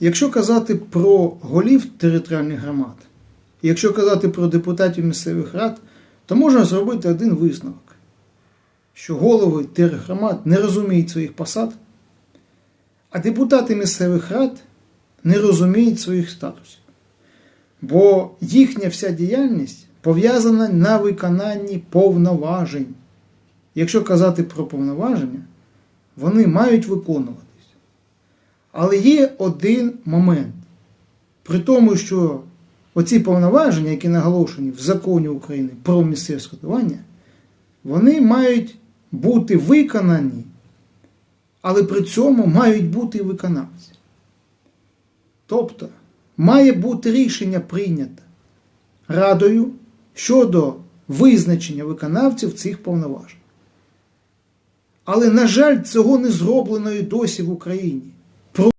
Якщо казати про голів територіальних громад, якщо казати про депутатів місцевих рад, то можна зробити один висновок, що голови тергромад не розуміють своїх посад, а депутати місцевих рад не розуміють своїх статусів. Бо їхня вся діяльність пов'язана на виконанні повноважень. Якщо казати про повноваження, вони мають виконуватись. Але є один момент. При тому, що оці повноваження, які наголошені в законі України про місцеве скотування, вони мають бути виконані, але при цьому мають бути виконавці. Тобто, має бути рішення прийнято Радою щодо визначення виконавців цих повноважень. Але, на жаль, цього не зроблено і досі в Україні.